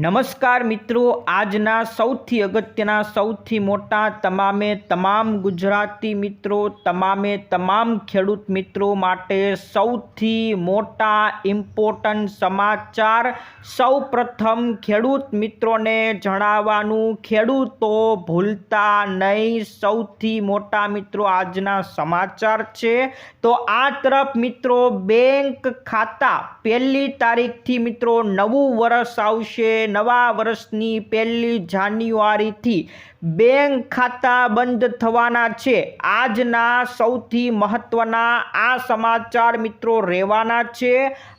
નમસ્કાર મિત્રો, આજના સૌથી અગત્યના, સૌથી મોટા, તમામે તમામ ગુજરાતી મિત્રો, તમામે તમામ ખેડૂત મિત્રો માટે સૌથી મોટા ઇમ્પોર્ટન્ટ સમાચાર સૌ પ્રથમ ખેડૂત મિત્રોને જણાવવાનું, ખેડૂતો ભૂલતા નહીં, સૌથી મોટા મિત્રો આજના સમાચાર છે. તો આ તરફ મિત્રો, બેંક ખાતા પહેલી તારીખથી મિત્રો નવું વર્ષ આવશે નવા વર્ષની પહેલી જાન્યુઆરીથી બેંક ખાતા બંધ થવાના છે. આજના સૌથી મહત્ત્વના આ સમાચાર મિત્રો રહેવાના છે.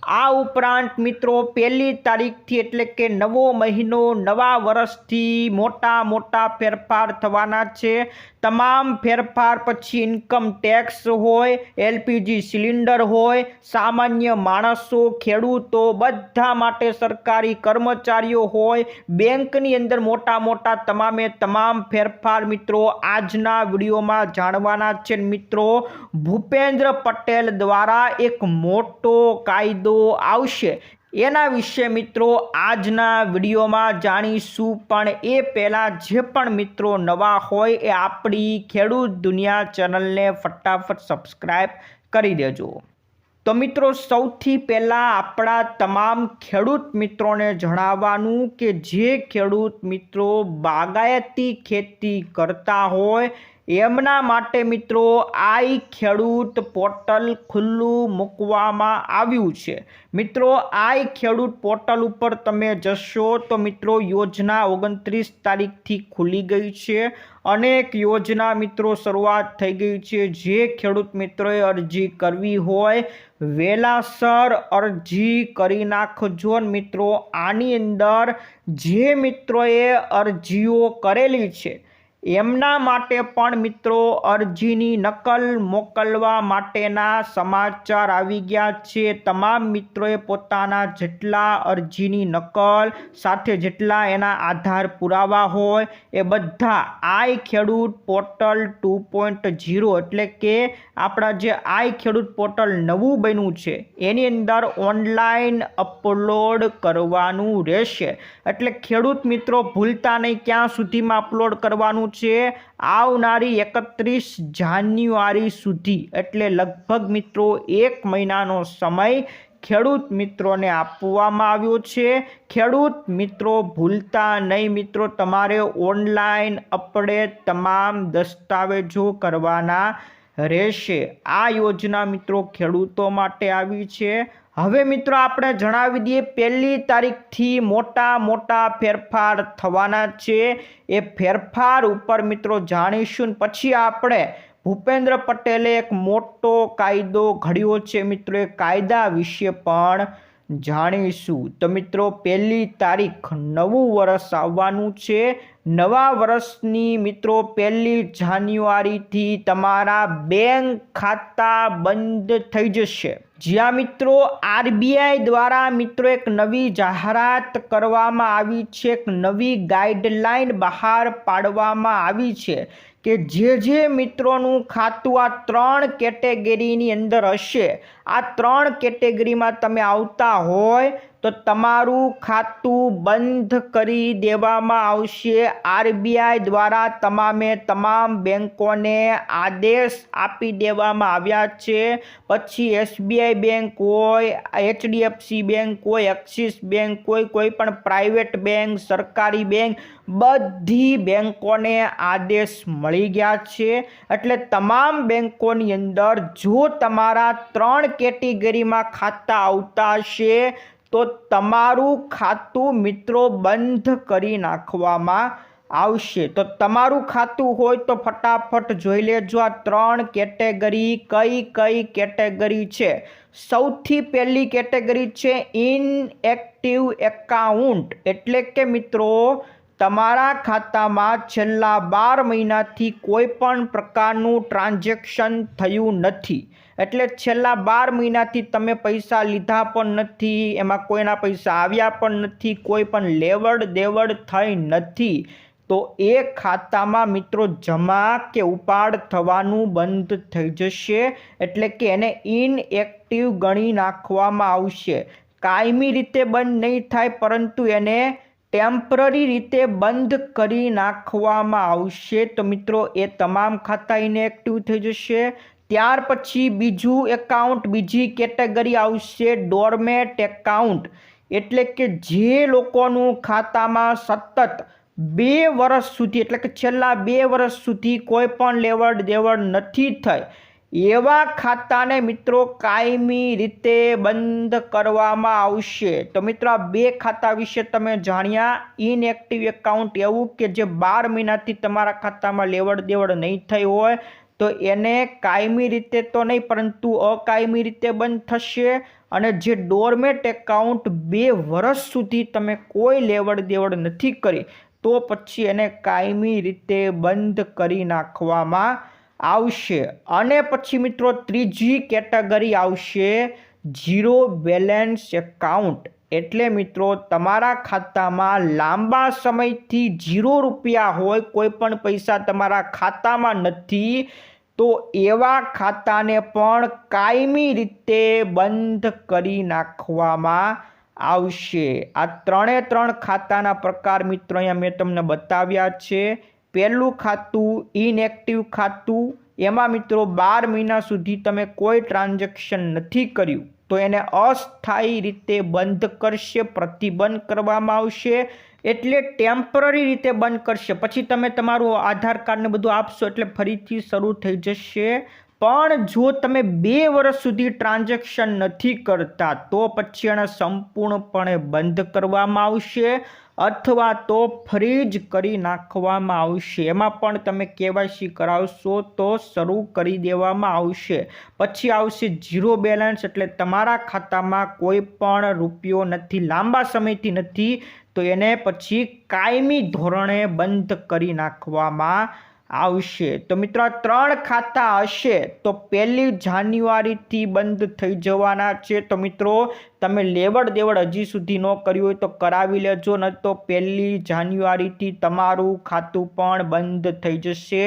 આ ઉપરાંત મિત્રો પહેલી તારીખથી એટલે કે નવો મહિનો, નવા વર્ષથી મોટા મોટા ફેરફાર થવાના છે. તમામ ફેરફાર પછી ઇન્કમ ટેક્સ હોય એલપીજી સિલિન્ડર હોય, સામાન્ય માણસો, ખેડૂતો બધા માટે સરકારી કર્મચારીઓ હોય, બેંકની અંદર મોટા મોટા તમામે તમામ ફેરફાર મિત્રો આજના વિડીયોમાં જાણવાના છે મિત્રો, ભૂપેન્દ્ર પટેલ દ્વારા એક મોટો કાયદો આવશે. એના વિશે મિત્રો આજના વિડીયોમાં જાણીશું, પણ એ પહેલાં જે પણ મિત્રો નવા હોય એ આપણી ખેડૂત દુનિયા ચેનલને ફટાફટ સબસ્ક્રાઈબ કરી દેજો. તો મિત્રો, સૌથી પહેલાં આપણા તમામ ખેડૂત મિત્રોને જણાવવાનું કે જે ખેડૂત મિત્રો બાગાયતી ખેતી કરતા હોય એમના માટે મિત્રો આઈ ખેડૂત પોર્ટલ ખુલ્લું મૂકવામાં આવ્યું છે. મિત્રો, આઈ ખેડૂત પોર્ટલ ઉપર તમે જશો તો મિત્રો યોજના ઓગણત્રીસ તારીખથી ખુલી ગઈ છે. અનેક યોજના મિત્રો શરૂઆત થઈ ગઈ છે. જે ખેડૂત મિત્રોએ અરજી કરવી હોય, વેલાસર અરજી કરી નાખજો મિત્રો. આની અંદર જે મિત્રોએ અરજીઓ કરેલી છે એમના માટે પણ મિત્રો અરજીની નકલ મોકલવા માટેના સમાચાર આવી ગયા છે. તમામ મિત્રોએ પોતાના જેટલા અરજીની નકલ સાથે જેટલા એના આધાર પુરાવા હોય એ બધા આઈ ખેડૂત પોર્ટલ ટુ પોઈન્ટ ઝીરો એટલે કે આપણા જે આઈ ખેડૂત પોર્ટલ નવું બન્યું છે એની અંદર ઓનલાઈન અપલોડ કરવાનું રહેશે. એટલે ખેડૂત મિત્રો ભૂલતા નહીં, ક્યાં સુધીમાં અપલોડ કરવાનું છે. આવનારી એકત્રીસ જાન્યુઆરી સુધી. એટલે લગભગ મિત્રો એક મહિનાનો સમય ખેડૂત મિત્રોને આપવામાં આવ્યો છે. ખેડૂત મિત્રો, ભૂલતા નહીં મિત્રો, તમારે ઓનલાઈન અપડેટ તમામ દસ્તાવેજો કરવાના રહેશે. આ યોજના મિત્રો ખેડૂતો માટે આવી છે. હવે મિત્રો આપણે જણાવી દઈએ, પહેલી તારીખથી મોટા મોટા ફેરફાર થવાના છે. એ ફેરફાર ઉપર મિત્રો જાણીશું. પછી આપણે ભૂપેન્દ્ર પટેલે એક મોટો કાયદો ઘડ્યો છે મિત્રો. એ કાયદા વિશે પણ જાણીશું. તો મિત્રો, પહેલી તારીખ નવું વર્ષ આવવાનું છે. નવા વર્ષની મિત્રો, પહેલી જાન્યુઆરીથી તમારા બેંક ખાતા બંધ થઈ જશે. જ્યાં મિત્રો, આરબીઆઈ દ્વારા મિત્રો, એક નવી જાહેરાત કરવામાં આવી છે. એક નવી ગાઈડલાઈન બહાર પાડવામાં આવી છે કે જે જે મિત્રોનું ખાતું આ ત્રણ કેટેગરીની અંદર હશે. આ ત્રણ કેટેગરીમાં તમે આવતા હોય તો તમારું ખાતું બંધ કરી દેવામાં આવશે. આરબીઆઈ દ્વારા તમામે તમામ બેંકોને આદેશ આપી દેવામાં આવ્યા છે. પછી એસબીઆઈ બેંક હોય, એચડીએફસી બેંક હોય, એક્સિસ બેંક હોય, કોઈ પણ પ્રાઇવેટ બેંક, સરકારી બેંક, બધી બેંકોને આદેશ મળી ગયા છે. એટલે તમામ બેંકોની અંદર જો તમારા ત્રણ કેટેગરીમાં ખાતા આવતા હશે તો તમારું ખાતું મિત્રો બંધ કરી નાખવામાં આવશે. તો તમારું ખાતું હોય તો ફટાફટ જોઈ લેજો. આ ત્રણ કેટેગરી કઈ કઈ કેટેગરી છે? સૌથી પહેલી કેટેગરી છે ઇનએક્ટિવ એકાઉન્ટ. એટલે કે મિત્રો, તમારા ખાતામાં છેલ્લા બાર મહિનાથી કોઈ પણ પ્રકારનું ટ્રાન્ઝેક્શન થયું નથી. એટલે છેલ્લા બાર મહિનાથી તમે પૈસા લીધા પણ નથી, એમાં કોઈના પૈસા આવ્યા પણ નથી, કોઈ પણ લેવડ દેવડ થઈ નથી. તો એ ખાતામાં મિત્રો જમા કે ઉપાડ થવાનું બંધ થઈ જશે, એટલે કે એને ઇનએક્ટિવ ગણી નાખવામાં આવશે. કાયમી રીતે બંધ નહીં થાય, પરંતુ એને ટેમ્પરરી રીતે બંધ કરી નાખવામાં આવશે. તો મિત્રો, એ તમામ ખાતા ઇનએક્ટિવ થઈ જશે. ત્યાર પછી બીજું એકાઉન્ટ બીજી કેટેગરી આવશે ડોરમેટ એકાઉન્ટ એટલે કે જે લોકોનું ખાતામાં સતત બે વર્ષ સુધી, એટલે કે છેલ્લા બે વર્ષ સુધી કોઈ પણ લેવડ દેવડ નથી થઈ, એવા ખાતાને મિત્રો કાયમી રીતે બંધ કરવામાં આવશે. તો મિત્રો આ બે ખાતા વિશે તમે જાણ્યા ઇનએક્ટિવ એકાઉન્ટ એવું કે જે બાર મહિનાથી તમારા ખાતામાં લેવડ દેવડ નહીં થઈ હોય તો એને કાયમી રીતે તો નહીં, પરંતુ અકાયમી રીતે બંધ થશે. અને જે ડોરમેટ એકાઉન્ટ બે વર્ષ સુધી તમે કોઈ લેવડ દેવડ નથી કરી, તો પછી એને કાયમી રીતે બંધ કરી નાખવામાં આવશે. અને પછી મિત્રો ત્રીજી કેટેગરી આવશે, ઝીરો બેલેન્સ એકાઉન્ટ. એટલે મિત્રો, તમારા ખાતામાં લાંબા સમયથી ઝીરો રૂપિયા હોય, કોઈ પણ પૈસા તમારા ખાતામાં નથી, તો એવા ખાતાને પણ કાયમી રીતે બંધ કરી નાખવામાં આવશે. આ ત્રણે ત્રણ ખાતાના પ્રકાર મિત્રો અહીંયા મેં તમને બતાવ્યા છે. પહેલું ખાતું ઇનએક્ટિવ ખાતું. એમાં મિત્રો, બાર મહિના સુધી તમે કોઈ ટ્રાન્ઝેક્શન નથી કર્યું. તો એને અસ્થાયી રીતે બંધ કરશે, પ્રતિબંધ કરવામાં આવશે. એટલે ટેમ્પરરી રીતે બંધ કરશે. પછી તમે તમારું આધાર કાર્ડને બધું આપશો એટલે ફરીથી શરૂ થઈ જશે. પણ જો તમે બે વર્ષ સુધી ટ્રાન્ઝેક્શન નથી કરતા, તો પછી એને સંપૂર્ણપણે બંધ કરવામાં આવશે અથવા તો ફ્રીજ કરી નાખવામાં આવશે. એમાં પણ તમે કેવાયસી કરાવશો તો શરૂ કરી દેવામાં આવશે. પછી આવશે ઝીરો બેલેન્સ એટલે તમારા ખાતામાં કોઈ પણ રૂપિયો નથી, લાંબા સમયથી નથી, તો એને પછી કાયમી ધોરણે બંધ કરી નાખવામાં આવશે. તો મિત્રો, ત્રણ ખાતા હશે. તો પહેલી જાન્યુઆરીથી બંધ થઈ જવાના છે. તો મિત્રો તમે લેવડ દેવડ હજી સુધી ન કર્યું હોય તો કરાવી લેજો ન તો પહેલી જાન્યુઆરીથી તમારું ખાતું પણ બંધ થઈ જશે.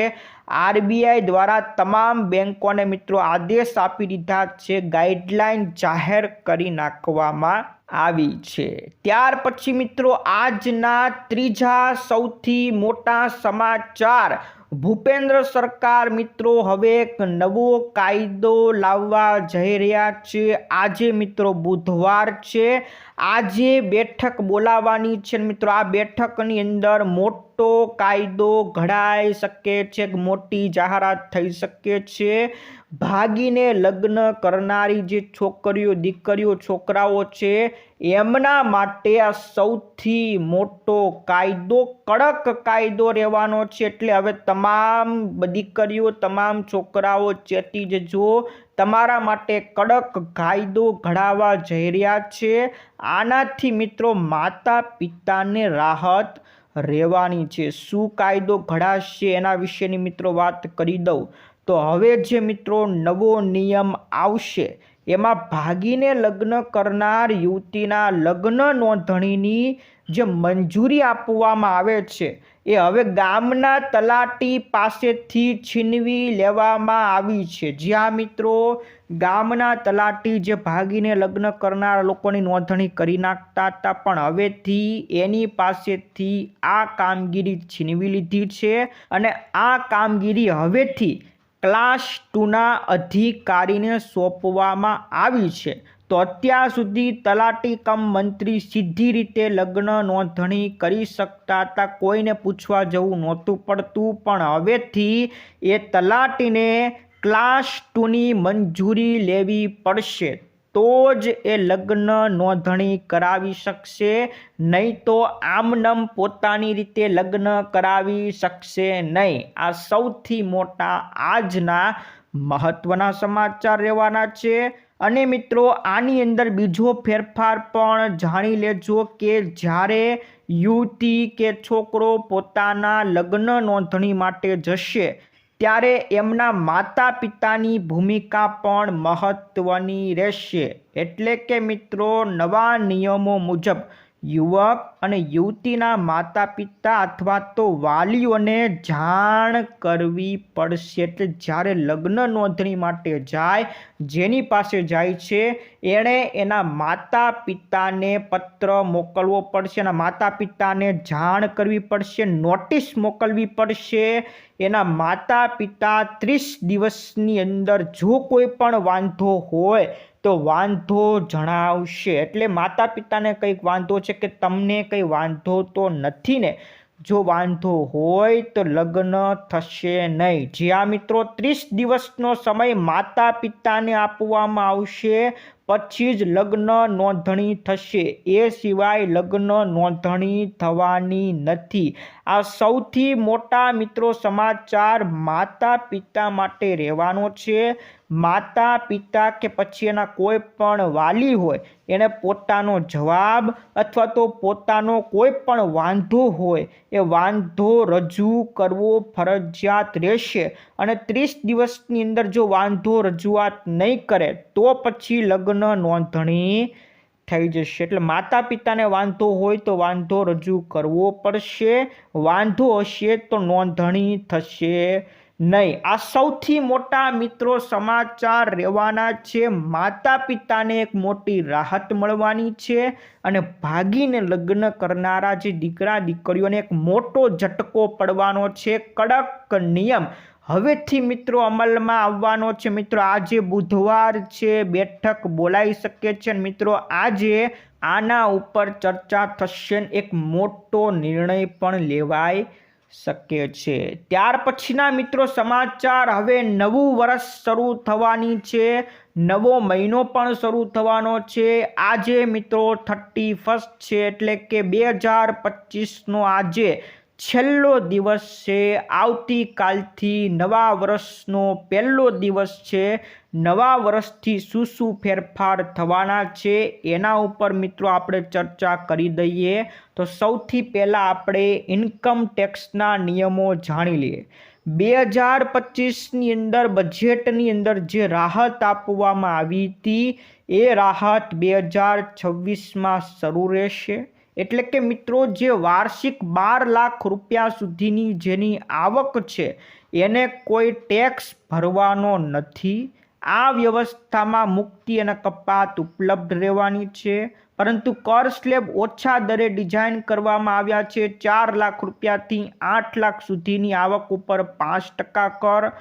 આરબીઆઈ દ્વારા તમામ બેંકોને મિત્રો આદેશ આપી દીધા છે ગાઈડલાઇન જાહેર કરી નાખવામાં આવી છે. ત્યાર પછી મિત્રો આજના ત્રીજા સૌથી મોટા સમાચાર. ભૂપેન્દ્ર સરકાર મિત્રો હવે એક નવો કાયદો લાવવા જઈ રહ્યા છે. આજે મિત્રો બુધવાર છે. આજે બેઠક બોલાવવાની છે મિત્રો. આ બેઠકની અંદર મોટો કાયદો ઘડાઈ શકે છે મોટી જાહેરાત થઈ શકે છે. ભાગીને લગ્ન કરનારી જે છોકરીઓ, દીકરીઓ, છોકરાઓ છે એમના માટે આ સૌથી મોટો કાયદો, કડક કાયદો રહેવાનો છે. એટલે હવે તમામ દીકરીઓ, તમામ છોકરાઓ ચેતી જજો. તમારા માટે કડક કાયદો ઘડાવા જઈ રહ્યા છે. આનાથી મિત્રો માતા પિતાને રાહત રહેવાની છે. શું કાયદો ઘડાશે એના વિશેની મિત્રો વાત કરી દઉં. તો હવે જે મિત્રો નવો નિયમ આવશે એમાં ભાગીને લગ્ન કરનાર યુવતીના લગ્ન નોંધણીની જે મંજૂરી આપવામાં આવે છે, એ હવે ગામના તલાટી પાસેથી છીનવી લેવામાં આવી છે. જ્યાં મિત્રો, ગામના તલાટી જે ભાગીને લગ્ન કરનાર લોકોની નોંધણી કરી નાખતા હતા, પણ હવેથી એની પાસેથી આ કામગીરી છીનવી લીધી છે અને આ કામગીરી હવેથી ક્લાસ ટુના અધિકારીને સોંપવામાં આવી છે. તો અત્યાર સુધી તલાટી કમ મંત્રી સીધી રીતે લગ્ન નોંધણી કરી શકતા હતા, કોઈને પૂછવા જવું નહોતું પડતું. પણ હવેથી એ તલાટીને ક્લાસ ટુની મંજૂરી લેવી પડશે. તો જ એ લગ્ન નોંધણી કરાવી શકશે, નહીં તો આમનમ પોતાની રીતે લગ્ન કરાવી શકશે નહીં. આ સૌથી મોટા આજના મહત્ત્વના સમાચાર રહેવાના છે. અને મિત્રો, આની અંદર બીજો ફેરફાર પણ જાણી લેજો કે જ્યારે યુવતી કે છોકરો પોતાના લગ્ન નોંધણી માટે જશે ત્યારે એમના માતા પિતાની ભૂમિકા પણ મહત્ત્વની રહેશે. એટલે કે મિત્રો, નવા નિયમો મુજબ યુવક અને યુવતીના માતા પિતા અથવા તો વાલીઓને જાણ કરવી પડશે. એટલે જ્યારે લગ્ન નોંધણી માટે જાય, જેની પાસે જાય છે, એણે એના માતા પિતાને પત્ર મોકલવો પડશે, એના માતા પિતાને જાણ કરવી પડશે, નોટિસ મોકલવી પડશે એના માતા પિતા ત્રીસ દિવસની અંદર જો કોઈ પણ વાંધો હોય તો વાંધો જણાવશે. એટલે માતા પિતાને કંઈક વાંધો છે કે તમને કંઈ વાંધો તો નથી ને? જો વાંધો હોય તો લગ્ન થશે નહીં. જ્યાં મિત્રો, ત્રીસ દિવસનો સમય માતા પિતાને આપવામાં આવશે પછી જ લગ્ન નોંધણી થશે. એ સિવાય લગ્ન નોંધણી થવાની નથી. આ સૌથી મોટા મિત્રો સમાચાર માતા પિતા માટે રહેવાનો છે. માતા પિતા કે પછી એના કોઈ પણ વાલી હોય, એને પોતાનો જવાબ અથવા તો પોતાનો કોઈ પણ વાંધો હોય, એ વાંધો રજૂ કરવો ફરજિયાત રહેશે. અને ત્રીસ દિવસની અંદર જો વાંધો રજૂઆત નહીં કરે, તો પછી લગ્ન નોંધણી થઈ જશે. એટલે માતા પિતાને વાંધો હોય તો વાંધો રજૂ કરવો પડશે, વાંધો હશે તો નોંધણી થશે. નહીં. આ સૌથી મોટા મિત્રો સમાચાર રહેવાના છે. માતા પિતાને એક મોટી રાહત મળવાની છે અને ભાગીને લગ્ન કરનારા જે દીકરા દીકરીઓને એક મોટો ઝટકો પડવાનો છે. કડક નિયમ હવેથી મિત્રો અમલમાં આવવાનો છે. મિત્રો આજે બુધવાર છે. બેઠક બોલાઈ શકે છે મિત્રો આજે આના ઉપર ચર્ચા થશે એક મોટો નિર્ણય પણ લેવાય શકે છે. ત્યાર પછીના મિત્રો સમાચાર હવે નવું વર્ષ શરૂ થવાની છે. નવો મહિનો પણ શરૂ થવાનો છે. આજે મિત્રો થર્ટી ફર્સ્ટ છે એટલે કે બે હજાર પચીસનો આજે છેલ્લો દિવસ છે. આવતીકાલથી નવા વર્ષનો પહેલો દિવસ છે. નવા વર્ષથી શું શું ફેરફાર થવાના છે એના ઉપર મિત્રો આપણે ચર્ચા કરી દઈએ. તો સૌથી પહેલાં આપણે ઇન્કમ ટેક્સના નિયમો જાણી લઈએ. બે હજાર પચીસની અંદર બજેટની અંદર જે રાહત આપવામાં આવી હતી, એ રાહત બે હજાર છવ્વીસમાં શરૂ રહેશે. એટલે કે મિત્રો, જે વાર્ષિક બાર લાખ રૂપિયા સુધીની જેની આવક છે, એને કોઈ ટેક્સ ભરવાનો નથી. આ વ્યવસ્થામાં મુક્તિ અને કપાત ઉપલબ્ધ રહેવાની છે. પરંતુ કર સ્લેબ ઓછા દરે ડિઝાઇન કરવામાં આવ્યા છે. ચાર લાખ રૂપિયાથી આઠ લાખ સુધીની આવક ઉપર પાંચ ટકા કર.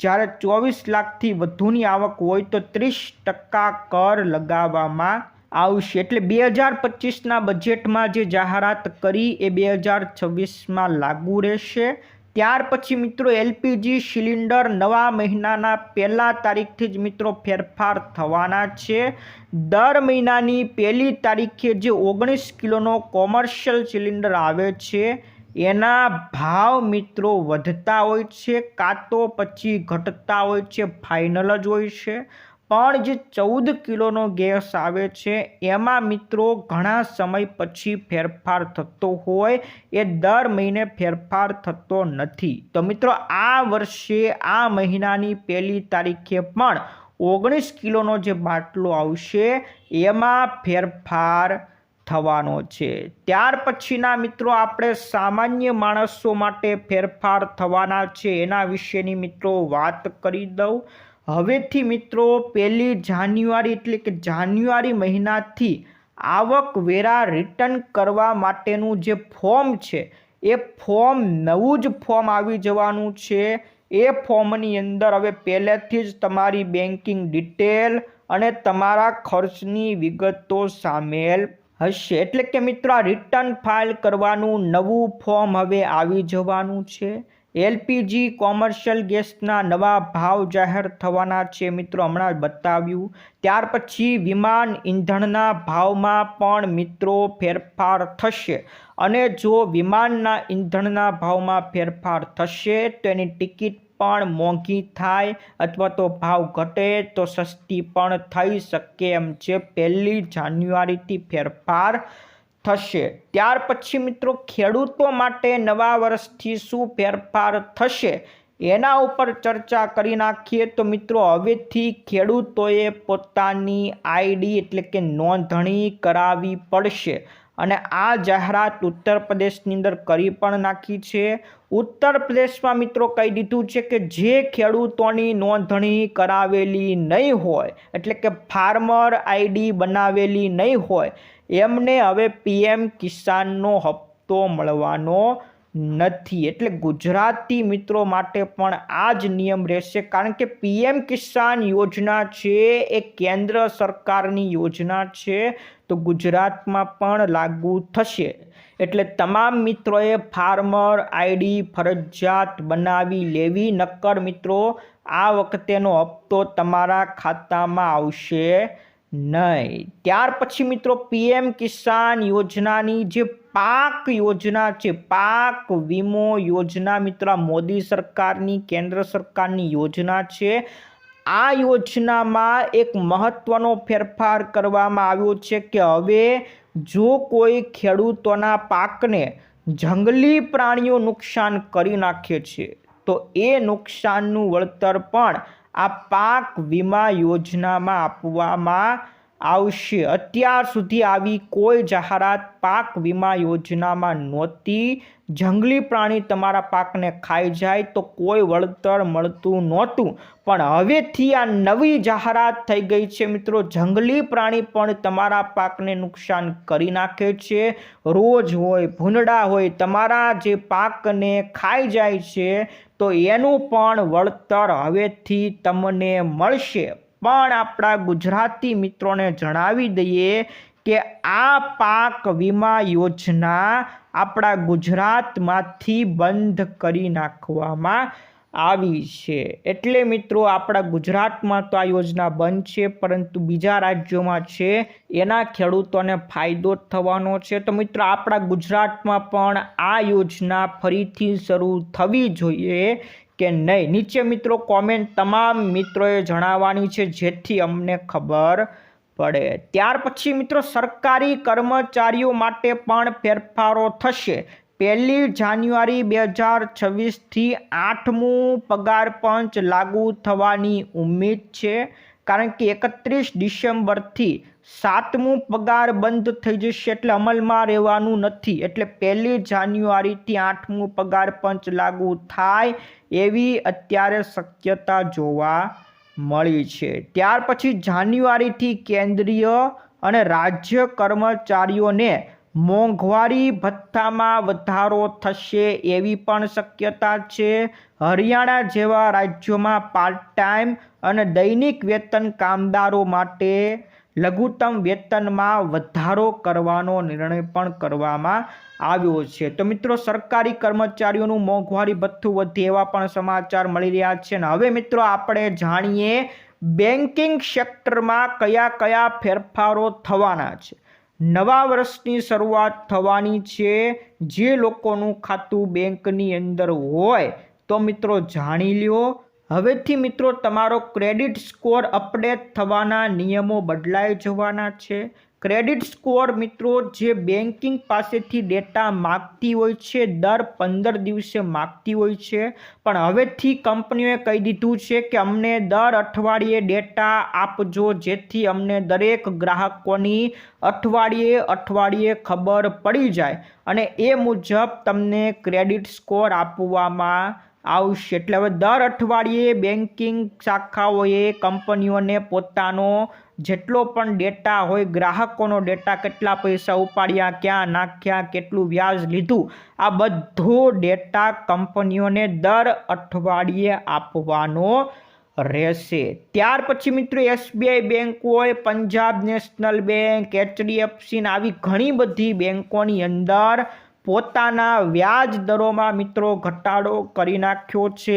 જ્યારે ચોવીસ લાખથી વધુની આવક હોય તો ત્રીસ ટકા કર લગાવવામાં આવશે. એટલે બે હજાર પચીસના બજેટમાં જે જાહેરાત કરી એ બે હજાર છવ્વીસમાં લાગુ રહેશે. ત્યાર પછી મિત્રો એલપીજી સિલિન્ડર નવા મહિનાના પહેલા તારીખથી જ મિત્રો ફેરફાર થવાના છે. દર મહિનાની પહેલી તારીખે જે ઓગણીસ કિલોનો કોમર્શિયલ સિલિન્ડર આવે છે, એના ભાવ મિત્રો વધતા હોય છે, કાં તો પછી ઘટતા હોય છે, ફાઇનલ જ હોય છે. પણ જે ચૌદ કિલોનો ગેસ આવે છે. એમાં મિત્રો ઘણા સમય પછી ફેરફાર થતો હોય. એ દર મહિને ફેરફાર થતો નથી. તો મિત્રો આ વર્ષે, આ મહિનાની પહેલી તારીખે પણ ઓગણીસ કિલોનો જે બાટલો આવશે, એમાં ફેરફાર થવાનો છે. ત્યાર પછીના મિત્રો આપણે સામાન્ય માણસો માટે ફેરફાર થવાના છે. એના વિશેની મિત્રો વાત કરી દઉં. હવેથી મિત્રો, પહેલી જાન્યુઆરી એટલે કે જાન્યુઆરી મહિનાથી આવકવેરા રિટર્ન કરવા માટેનું જે ફોર્મ છે, એ ફોર્મ નવું જ ફોર્મ આવી જવાનું છે. એ ફોર્મની અંદર હવે પહેલેથી જ તમારી બેન્કિંગ ડિટેલ અને તમારા ખર્ચની વિગતો સામેલ હશે. એટલે કે મિત્રો, આ રિટર્ન ફાઇલ કરવાનું નવું ફોર્મ હવે આવી જવાનું છે. એલપીજી કોમર્શિયલ ગેસના નવા ભાવ જાહેર થવાના છે. મિત્રો, હમણાં બતાવ્યું. ત્યાર પછી વિમાન ઈંધણના ભાવમાં પણ મિત્રો ફેરફાર થશે અને જો વિમાનના ઈંધણના ભાવમાં ફેરફાર થશે, તો એની ટિકિટ પણ મોંઘી થાય અથવા તો ભાવ ઘટે તો સસ્તી પણ થઈ શકે એમ છે. પહેલી જાન્યુઆરીથી ફેરફાર થશે. ત્યાર પછી મિત્રો, ખેડૂતો માટે નવા વર્ષથી શું ફેરફાર થશે? એના ઉપર ચર્ચા કરી નાખીએ. તો મિત્રો, હવેથી ખેડૂતોએ પોતાની આઈડી એટલે કે નોંધણી કરાવવી પડશે. અને આ જાહેરાત ઉત્તર પ્રદેશની અંદર કરી પણ નાખી છે. ઉત્તર પ્રદેશમાં મિત્રો કહી દીધું છે કે જે ખેડૂતોની નોંધણી કરાવેલી નહીં હોય, એટલે કે ફાર્મર આઈડી બનાવેલી નહીં હોય એમને હવે પીએમ કિસાનનો હપ્તો મળવાનો નથી. એટલે ગુજરાતી મિત્રો માટે પણ આ જ નિયમ રહેશે. કારણ કે પીએમ કિસાન યોજના છે, એ કેન્દ્ર સરકારની યોજના છે, તો ગુજરાતમાં પણ લાગુ થશે. એટલે તમામ મિત્રોએ ફાર્મર આઈડી ફરજિયાત બનાવી લેવી. નક્કર મિત્રો, આ વખતેનો હપ્તો તમારા ખાતામાં આવશે. નહીં. ત્યાર પછી મિત્રો પીએમ કિસાન યોજનાની જે પાક યોજના છે, પાક વીમો યોજના મિત્રો મોદી સરકારની, કેન્દ્ર સરકારની યોજના છે. આ યોજનામાં એક મહત્વનો ફેરફાર કરવામાં આવ્યો છે કે હવે જો કોઈ ખેડૂતોના પાકને જંગલી પ્રાણીઓ નુકસાન કરી નાખે છે, તો એ નુકસાનનું વળતર પણ આ પાક વીમા યોજનામાં આપવામાં આવશે. અત્યાર સુધી આવી કોઈ જાહેરાત પાક વીમા યોજનામાં નહોતી. જંગલી પ્રાણી તમારા પાકને ખાઈ જાય તો કોઈ વળતર મળતું નહોતું. પણ હવેથી આ નવી જાહેરાત થઈ ગઈ છે મિત્રો. જંગલી પ્રાણી પણ તમારા પાકને નુકસાન કરી નાખે છે. રોજ હોય ભૂંડડા હોય, તમારા જે પાકને ખાઈ જાય છે તો એનું પણ વળતર હવેથી તમને મળશે. પણ આપણા ગુજરાતી મિત્રોને જણાવી દઈએ કે આ પાક વીમા યોજના આપણા ગુજરાતમાંથી બંધ કરી નાખવામાં આવી છે. એટલે મિત્રો, આપણા ગુજરાતમાં તો આ યોજના બંધ છે, પરંતુ બીજા રાજ્યોમાં છે. એના ખેડૂતોને ફાયદો થવાનો છે. તો મિત્રો, આપણા ગુજરાતમાં પણ આ યોજના ફરીથી શરૂ થવી જોઈએ કે નહીં? નીચે મિત્રો કોમેન્ટ તમામ મિત્રોએ જણાવવાની છે, જેથી અમને ખબર પડે. ત્યાર પછી મિત્રો, સરકારી કર્મચારીઓ માટે પણ ફેરફારો થશે. પહેલી જાન્યુઆરી બે હજાર છવ્વીસથી આઠમું પગાર પંચ લાગુ થવાની ઉમ્મીદ છે. કારણ કે એકત્રીસ ડિસેમ્બરથી સાતમું પગાર બંધ થઈ જશે એટલે અમલમાં રહેવાનું નથી. એટલે પહેલી જાન્યુઆરીથી આઠમું પગાર પંચ લાગુ થાય એવી અત્યારે શક્યતા જોવા મળી છે. ત્યાર પછી જાન્યુઆરીથી કેન્દ્રીય અને રાજ્ય કર્મચારીઓને મોંઘવારી ભથ્થામાં વધારો થશે એવી પણ શક્યતા છે. હરિયાણા જેવા રાજ્યોમાં પાર્ટ ટાઈમ અને દૈનિક વેતન કામદારો માટે લઘુત્તમ વેતનમાં વધારો કરવાનો નિર્ણય પણ કરવામાં આવ્યો છે. તો મિત્રો, સરકારી કર્મચારીઓનું મોંઘવારી ભથ્થું વધે એવા પણ સમાચાર મળી રહ્યા છે અને હવે મિત્રો આપણે જાણીએ બેન્કિંગ સેક્ટરમાં કયા કયા ફેરફારો થવાના છે. નવા વર્ષની શરૂઆત થવાની છે. જે લોકોનું ખાતું બેંકની અંદર હોય તો મિત્રો જાણી લ્યો. હવેથી મિત્રો તમારો ક્રેડિટ સ્કોર અપડેટ થવાના નિયમો બદલાઈ જવાના છે. ક્રેડિટ સ્કોર મિત્રો જે બેન્કિંગ પાસેથી ડેટા માગતી હોય છે, દર પંદર દિવસે માગતી હોય છે. પણ હવેથી કંપનીઓએ કહી દીધું છે કે અમને દર અઠવાડિયે ડેટા આપજો, જેથી અમને દરેક ગ્રાહકોની અઠવાડિયે અઠવાડિયે ખબર પડી જાય અને એ મુજબ તમને ક્રેડિટ સ્કોર આપવામાં આવશે. એટલે હવે દર અઠવાડિયે બેન્કિંગ શાખાઓએ કંપનીઓને પોતાનો જેટલો પણ ડેટા હોય, ગ્રાહકોનો ડેટા કેટલા પૈસા ઉપાડ્યા, ક્યાં નાખ્યા, કેટલું વ્યાજ લીધું, આ બધો ડેટા કંપનીઓને દર અઠવાડિયે આપવાનો રહેશે. ત્યાર પછી મિત્રો, એસબીઆઈ હોય પંજાબ નેશનલ બેંક, એચડીએફસી આવી ઘણી બધી બેંકોની અંદર પોતાના વ્યાજ દરોમાં મિત્રો ઘટાડો કરી નાખ્યો છે.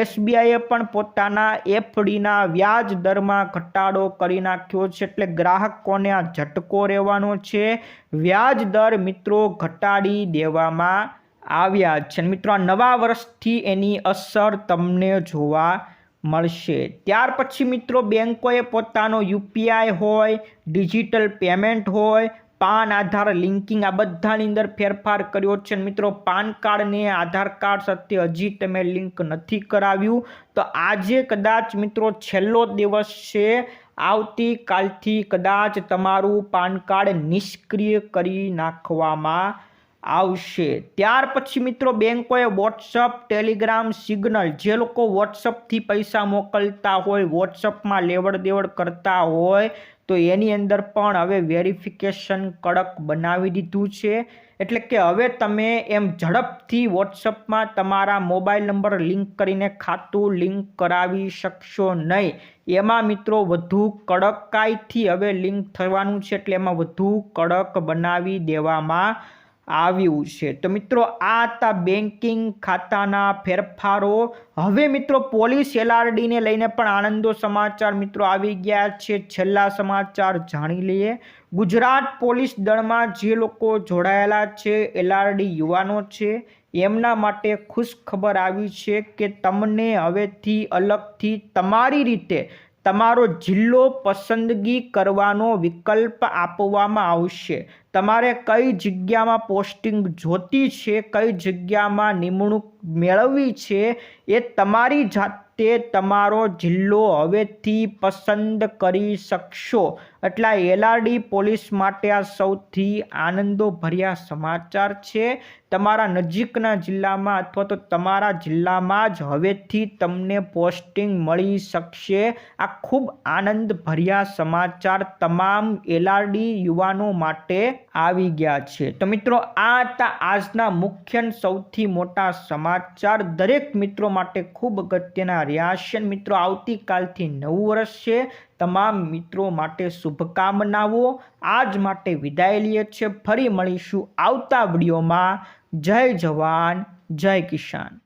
એસબીઆઈએ પણ પોતાના એફડીના વ્યાજ દરમાં ઘટાડો કરી નાખ્યો છે એટલે ગ્રાહકોને આ ઝટકો રહેવાનો છે? વ્યાજ દર મિત્રો ઘટાડી દેવામાં આવ્યા છે. મિત્રો નવા વર્ષથી એની અસર તમને જોવા મળશે. ત્યાર પછી મિત્રો બેંકોએ પોતાનો યુપીઆઈ હોય, ડિજિટલ પેમેન્ટ હોય પાન આધાર લિંકિંગ આ બધાની અંદર ફેરફાર કર્યો છે. મિત્રો, પાન કાર્ડને આધાર કાર્ડ સાથે હજી તમે લિંક નથી કરાવ્યું. તો આજે કદાચ, મિત્રો, છેલ્લો દિવસ છે. આવતીકાલથી કદાચ તમારું પાન કાર્ડ નિષ્ક્રિય કરી નાખવામાં આવશે. ત્યાર પછી, મિત્રો, બેંકોએ વોટ્સઅપ ટેલિગ્રામ સિગ્નલ જે લોકો વોટ્સઅપથી પૈસા મોકલતા હોય વોટ્સઅપમાં લેવડ દેવડ કરતા હોય તો એની અંદર પણ હવે વેરિફિકેશન કડક બનાવી દીધું છે. એટલે કે હવે તમે એમ ઝડપથી વોટ્સઅપમાં તમારા મોબાઈલ નંબર લિંક કરીને ખાતું લિંક કરાવી શકશો નહીં. એમાં મિત્રો વધુ કડકાઈથી હવે લિંક થવાનું છે, એટલે એમાં વધુ કડક બનાવી દેવામાં આવ્યું છે. તો મિત્રો, આ હતા બેન્કિંગ ખાતાના ફેરફારો. હવે મિત્રો, પોલીસ એલઆરડીને લઈને પણ આનંદો સમાચાર મિત્રો આવી ગયા છે. છેલ્લા સમાચાર જાણી લઈએ. ગુજરાત પોલીસ દળમાં જે લોકો જોડાયેલા છે, એલઆરડી યુવાનો છે, એમના માટે ખુશ ખબર આવી છે કે તમને હવેથી અલગથી તમારી રીતે તમારો જિલ્લો પસંદગી કરવાનો વિકલ્પ આપવામાં આવશે. તમારે કઈ જગ્યામાં પોસ્ટિંગ જોતી છે, કઈ જગ્યામાં નિમણૂક મેળવવી છે, એ તમારી જાતે તમારો જિલ્લો હવેથી પસંદ કરી શકશો. એટલે એલઆરડી પોલીસ માટે આ સૌથી આનંદો ભર્યા સમાચાર છે. તમારા નજીકના જિલ્લામાં અથવા તો તમારા જિલ્લામાં જ હવેથી તમને પોસ્ટિંગ મળી શકશે. આ ખૂબ આનંદ ભર્યા સમાચાર તમામ એલઆરડી યુવાનો માટે આવી ગયા છે. તો મિત્રો, આ હતા આજના મુખ્ય સૌથી મોટા સમાચાર. દરેક મિત્રો માટે ખૂબ અગત્યના રહ્યા મિત્રો, આવતીકાલથી નવું વર્ષ છે. તમામ મિત્રો માટે શુભકામનાઓ. આજ માટે વિદાય લઈએ છીએ. ફરી મળીશું આવતા વિડીયોમાં. જય જવાન જય કિસાન.